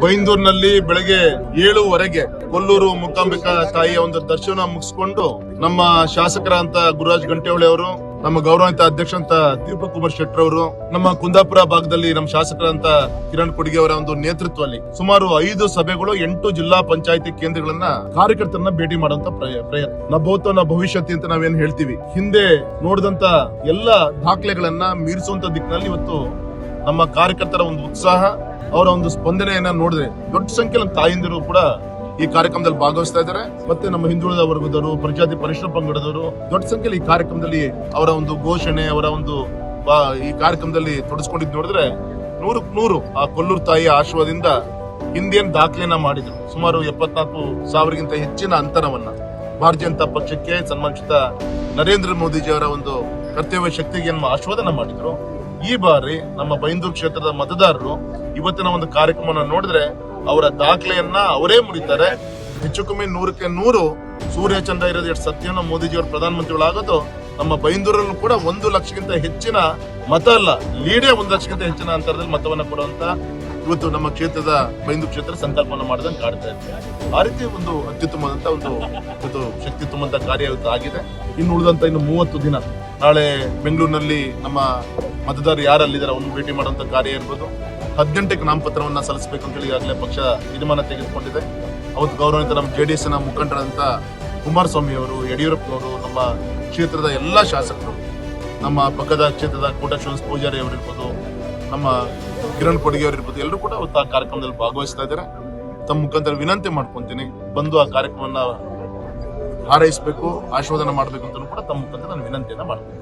ಬೈಂದೂರಿನಲ್ಲಿ ಬೆಳಗ್ಗೆ ಏಳುವರೆಗೆ ಕೊಲ್ಲೂರು ಮುಕಾಂಬಿಕಾ ತಾಯಿಯ ಒಂದು ದರ್ಶನ ಮುಗಿಸ್ಕೊಂಡು ನಮ್ಮ ಶಾಸಕರಂತ ಗುರುರಾಜ್ ಗಂಟೆಹೊಳಿ ಅವರು, ನಮ್ಮ ಗೌರವಾನ್ವಿತ ಅಧ್ಯಕ್ಷ ಅಂತ ದೀಪಕ್ ಕುಮಾರ್ ಶೆಟ್ಟರ್ ಅವರು, ನಮ್ಮ ಕುಂದಾಪುರ ಭಾಗದಲ್ಲಿ ನಮ್ಮ ಶಾಸಕರಂತ ಕಿರಣ್ ಕೊಡುಗೆ ಅವರ ಒಂದು ನೇತೃತ್ವದಲ್ಲಿ ಸುಮಾರು ಐದು ಸಭೆಗಳು, ಎಂಟು ಜಿಲ್ಲಾ ಪಂಚಾಯತಿ ಕೇಂದ್ರಗಳನ್ನ ಕಾರ್ಯಕರ್ತರನ್ನ ಭೇಟಿ ಮಾಡುವಂತ ಪ್ರಯ- ಪ್ರಯತ್ನ. ನ ನ ಭವಿಷ್ಯತ್ ಅಂತ ನಾವೇನ್ ಹೇಳ್ತೀವಿ? ಹಿಂದೆ ನೋಡಿದಂತ ಎಲ್ಲ ದಾಖಲೆಗಳನ್ನ ಮೀರಿಸುವಂತ ದಿಕ್ಕಿನಲ್ಲಿ ಇವತ್ತು ನಮ್ಮ ಕಾರ್ಯಕರ್ತರ ಒಂದು ಉತ್ಸಾಹ ಅವರ ಒಂದು ಸ್ಪಂದನೆಯನ್ನ ನೋಡಿದ್ರೆ ದೊಡ್ಡ ಸಂಖ್ಯೆಯಲ್ಲಿ ತಾಯಂದಿರು ಕೂಡ ಈ ಕಾರ್ಯಕ್ರಮದಲ್ಲಿ ಭಾಗವಹಿಸ್ತಾ ಇದ್ದಾರೆ. ಮತ್ತೆ ನಮ್ಮ ಹಿಂದುಳಿದ ವರ್ಗದವರು, ಪ್ರಜಾತಿ ಪರಿಶ್ರಮ ಪಂಗಡದವರು ದೊಡ್ಡ ಸಂಖ್ಯೆಯಲ್ಲಿ ಈ ಕಾರ್ಯಕ್ರಮದಲ್ಲಿ ಅವರ ಒಂದು ಘೋಷಣೆ, ಅವರ ಒಂದು ಈ ಕಾರ್ಯಕ್ರಮದಲ್ಲಿ ತೊಡಸ್ಕೊಂಡಿದ್ ನೋಡಿದ್ರೆ ನೂರಕ್ ನೂರು ಆ ಕೊಲ್ಲೂರು ತಾಯಿಯ ಆಶ್ರಯದಿಂದ ಹಿಂದೇನು ದಾಖಲೆಯನ್ನ ಮಾಡಿದ್ರು. ಸುಮಾರು ಎಪ್ಪತ್ನಾಲ್ಕು ಸಾವಿರಗಿಂತ ಹೆಚ್ಚಿನ ಅಂತರವನ್ನ ಭಾರತೀಯ ಜನತಾ ಪಕ್ಷಕ್ಕೆ ಸನ್ಮಾನಿಸಿದ ನರೇಂದ್ರ ಮೋದಿಜಿ ಅವರ ಒಂದು ಕರ್ತವ್ಯ ಶಕ್ತಿಗೆ ಆಶ್ವಾದನ ಮಾಡಿದ್ರು. ಈ ಬಾರಿ ನಮ್ಮ ಬೈಂದೂರು ಕ್ಷೇತ್ರದ ಮತದಾರರು ಇವತ್ತಿನ ಒಂದು ಕಾರ್ಯಕ್ರಮವನ್ನು ನೋಡಿದ್ರೆ ಅವರ ದಾಖಲೆಯನ್ನ ಅವರೇ ಮುರಿತಾರೆ ಹೆಚ್ಚು ಕಮ್ಮಿ ನೂರಕ್ಕೆ ನೂರು ಸೂರ್ಯ, ಚಂದ್ರ ಇರೋದು ಎಷ್ಟು ಸತ್ಯನ ಮೋದಿಜಿಯವರು ಪ್ರಧಾನಮಂತ್ರಿಗಳಾಗೋದು ನಮ್ಮ ಬೈಂದೂರಲ್ಲೂ ಕೂಡ ಒಂದು ಲಕ್ಷಕ್ಕಿಂತ ಹೆಚ್ಚಿನ ಮತ ಅಲ್ಲ, ಲೀಡೇ ಒಂದು ಲಕ್ಷಕ್ಕಿಂತ ಹೆಚ್ಚಿನ ಅಂತರದಲ್ಲಿ ಮತವನ್ನ ಕೊಡುವಂತ ಇವತ್ತು ನಮ್ಮ ಕ್ಷೇತ್ರದ ಬೈಂದೂರು ಕ್ಷೇತ್ರ ಸಂಕಲ್ಪನ ಮಾಡಿದಂಗೆ ಕಾಡ್ತಾ ಇದೆ. ಆ ರೀತಿ ಒಂದು ಅತ್ಯುತ್ತಮವಾದಂತ ಒಂದು ಇವತ್ತು ಶಕ್ತಿ ತುಂಬಂತ ಕಾರ್ಯ ಇವತ್ತು ಆಗಿದೆ. ಇನ್ನು ಉಳಿದಂತ ಇನ್ನು ಮೂವತ್ತು ದಿನ ನಾಳೆ ಬೆಂಗಳೂರಿನಲ್ಲಿ ನಮ್ಮ ಮತದಾರರು ಯಾರಲ್ಲಿದ್ದಾರೆ ಅವನು ಭೇಟಿ ಮಾಡುವಂತ ಕಾರ್ಯ ಇರ್ಬೋದು ಗಂಟೆಗೆ ನಾಮಪತ್ರವನ್ನ ಸಲ್ಲಿಸಬೇಕು ಅಂತ ಹೇಳಿ ಈಗಾಗಲೇ ಪಕ್ಷ ತೀರ್ಮಾನ ತೆಗೆದುಕೊಂಡಿದೆ. ಅವತ್ತು ಗೌರವಿತ ನಮ್ಮ ಜೆ ಡಿ ಎಸ್ನ ಮುಖಂಡರಂತ ಕುಮಾರಸ್ವಾಮಿ ಅವರು, ಯಡಿಯೂರಪ್ಪನವರು, ನಮ್ಮ ಕ್ಷೇತ್ರದ ಎಲ್ಲ ಶಾಸಕರು, ನಮ್ಮ ಪಕ್ಕದ ಕ್ಷೇತ್ರದ ಕೋಟ ಶ್ರೀನಿವಾಸ ಪೂಜಾರಿ ಅವರಿರ್ಬೋದು, ನಮ್ಮ ಕಿರಣ್ ಕೊಡುಗೆ ಅವರಿರ್ಬೋದು, ಎಲ್ಲರೂ ಕೂಡ ಅವತ್ತು ಆ ಕಾರ್ಯಕ್ರಮದಲ್ಲಿ ಭಾಗವಹಿಸ್ತಾ ಇದ್ದಾರೆ. ತಮ್ಮ ಮುಖಾಂತರ ವಿನಂತಿ ಮಾಡ್ಕೊತೀನಿ, ಬಂದು ಆ ಕಾರ್ಯಕ್ರಮವನ್ನು ಹಾರೈಸಬೇಕು ಆಶೀರ್ವಾದನ ಮಾಡಬೇಕು ಅಂತಲೂ ಕೂಡ ತಮ್ಮ ಮುಖಾಂತರ ನಾನು ವಿನಂತಿಯನ್ನು ಮಾಡ್ತೀನಿ